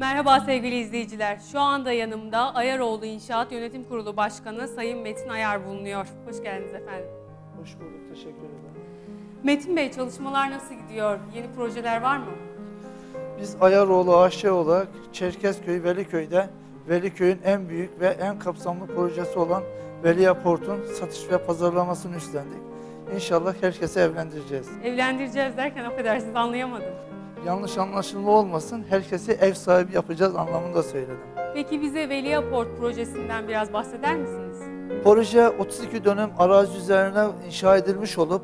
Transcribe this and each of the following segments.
Merhaba sevgili izleyiciler. Şu anda yanımda Ayaroğlu İnşaat Yönetim Kurulu Başkanı Sayın Metin Ayar bulunuyor. Hoş geldiniz efendim. Hoş bulduk, teşekkür ederim. Metin Bey çalışmalar nasıl gidiyor? Yeni projeler var mı? Biz Ayaroğlu AŞ olarak Çerkezköy Veliköy'de Veliköy'ün en büyük ve en kapsamlı projesi olan Veliya Port'un satış ve pazarlamasını üstlendik. İnşallah herkese evlendireceğiz. Evlendireceğiz derken affedersiniz anlayamadım. Yanlış anlaşılma olmasın, herkesi ev sahibi yapacağız anlamında söyledim. Peki bize Veliaport projesinden biraz bahseder misiniz? Proje 32 dönüm arazi üzerine inşa edilmiş olup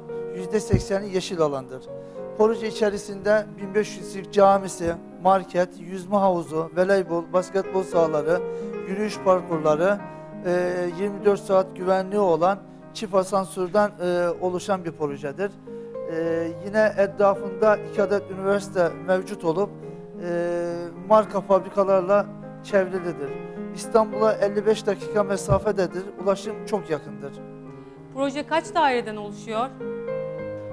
%80'i yeşil alandır. Proje içerisinde 1500'lük camisi, market, yüzme havuzu, voleybol, basketbol sahaları, yürüyüş parkurları, e, 24 saat güvenliği olan çift asansörden e, oluşan bir projedir. E, Yine etrafında iki adet üniversite mevcut olup e, marka fabrikalarla çevrilidir. İstanbul'a 55 dakika mesafededir. Ulaşım çok yakındır. Proje kaç daireden oluşuyor?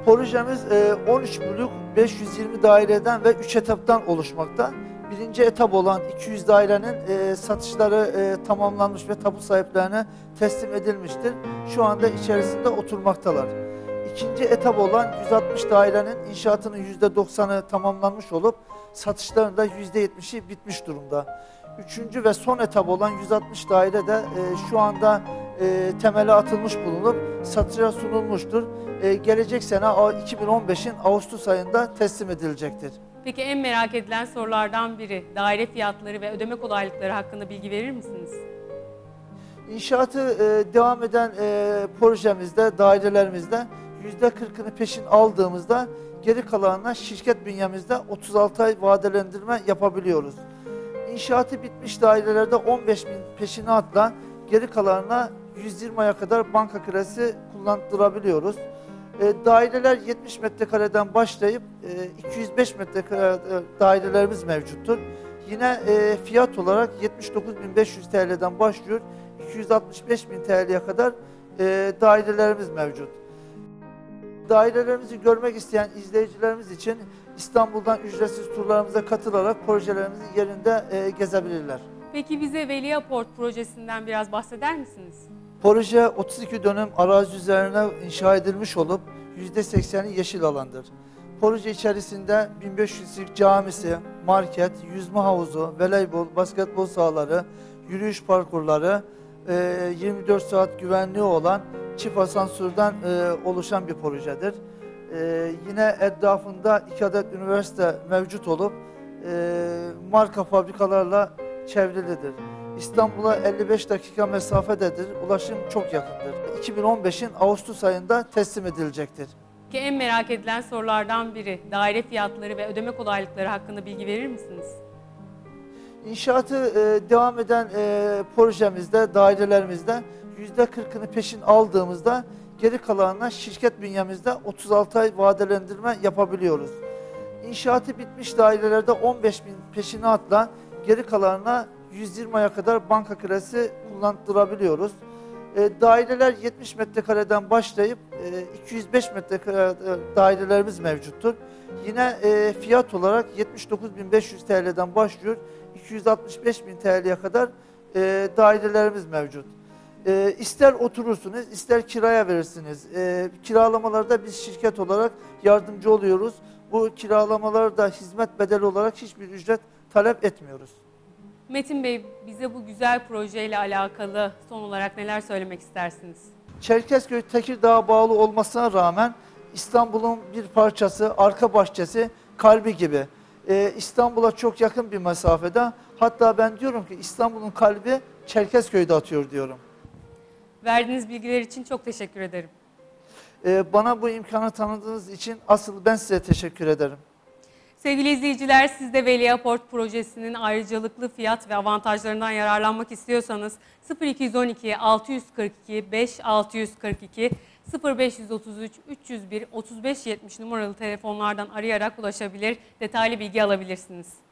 Projemiz e, 13 blok 520 daireden ve 3 etaptan oluşmakta. Birinci etap olan 200 dairenin e, satışları e, tamamlanmış ve tapu sahiplerine teslim edilmiştir. Şu anda içerisinde oturmaktalar. İkinci etap olan 160 dairenin inşaatının %90'ı tamamlanmış olup satışların da %70'i bitmiş durumda. Üçüncü ve son etap olan 160 daire de e, şu anda e, temeli atılmış bulunup satışa sunulmuştur. E, gelecek sene a- 2015'in Ağustos ayında teslim edilecektir. Peki en merak edilen sorulardan biri daire fiyatları ve ödeme kolaylıkları hakkında bilgi verir misiniz? İnşaatı e, devam eden e, projemizde, dairelerimizde %40'ını peşin aldığımızda geri kalanına şirket bünyemizde 36 ay vadelendirme yapabiliyoruz. İnşaatı bitmiş dairelerde 15 bin peşinatla geri kalanına 120 aya kadar banka kredisi kullandırabiliyoruz. E, daireler 70 metrekareden başlayıp e, 205 metrekare e, dairelerimiz mevcuttur. Yine e, fiyat olarak 79.500 TL'den başlıyor. 265.000 TL'ye kadar e, dairelerimiz mevcut. Dairelerimizi görmek isteyen izleyicilerimiz için İstanbul'dan ücretsiz turlarımıza katılarak projelerimizin yerinde e, gezebilirler. Peki bize Veliaport projesinden biraz bahseder misiniz? Proje 32 dönüm arazi üzerine inşa edilmiş olup %80'i yeşil alandır. Proje içerisinde 1500'lük camisi, market, yüzme havuzu, voleybol, basketbol sahaları, yürüyüş parkurları, e, 24 saat güvenliği olan çift asansörden e, oluşan bir projedir. E, Yine etrafında iki adet üniversite mevcut olup e, marka fabrikalarla çevrilidir. İstanbul'a 55 dakika mesafededir. Ulaşım çok yakındır. 2015'in Ağustos ayında teslim edilecektir. Peki en merak edilen sorulardan biri daire fiyatları ve ödeme kolaylıkları hakkında bilgi verir misiniz? İnşaatı e, devam eden e, projemizde, dairelerimizde %40'ını peşin aldığımızda geri kalanına şirket bünyemizde 36 ay vadelendirme yapabiliyoruz. İnşaatı bitmiş dairelerde 15 bin peşinatla geri kalanına 120 aya kadar banka kredisi kullandırabiliyoruz. E, daireler 70 metrekareden başlayıp e, 205 metrekare dairelerimiz mevcuttur. Yine e, fiyat olarak 79.500 TL'den başlıyor. 265.000 TL'ye kadar e, dairelerimiz mevcut. E, ister oturursunuz, ister kiraya verirsiniz. E, kiralamalarda biz şirket olarak yardımcı oluyoruz. Bu kiralamalarda hizmet bedeli olarak hiçbir ücret talep etmiyoruz. Metin Bey bize bu güzel projeyle alakalı son olarak neler söylemek istersiniz? Çerkezköy Tekirdağ'a bağlı olmasına rağmen İstanbul'un bir parçası, arka bahçesi, kalbi gibi. Ee, İstanbul'a çok yakın bir mesafede. Hatta ben diyorum ki İstanbul'un kalbi Çerkezköy'de atıyor diyorum. Verdiğiniz bilgiler için çok teşekkür ederim. Ee, bana bu imkanı tanıdığınız için asıl ben size teşekkür ederim. Sevgili izleyiciler siz de Veliaport projesinin ayrıcalıklı fiyat ve avantajlarından yararlanmak istiyorsanız 0212 642 5642 0533 301 3570 numaralı telefonlardan arayarak ulaşabilir, detaylı bilgi alabilirsiniz.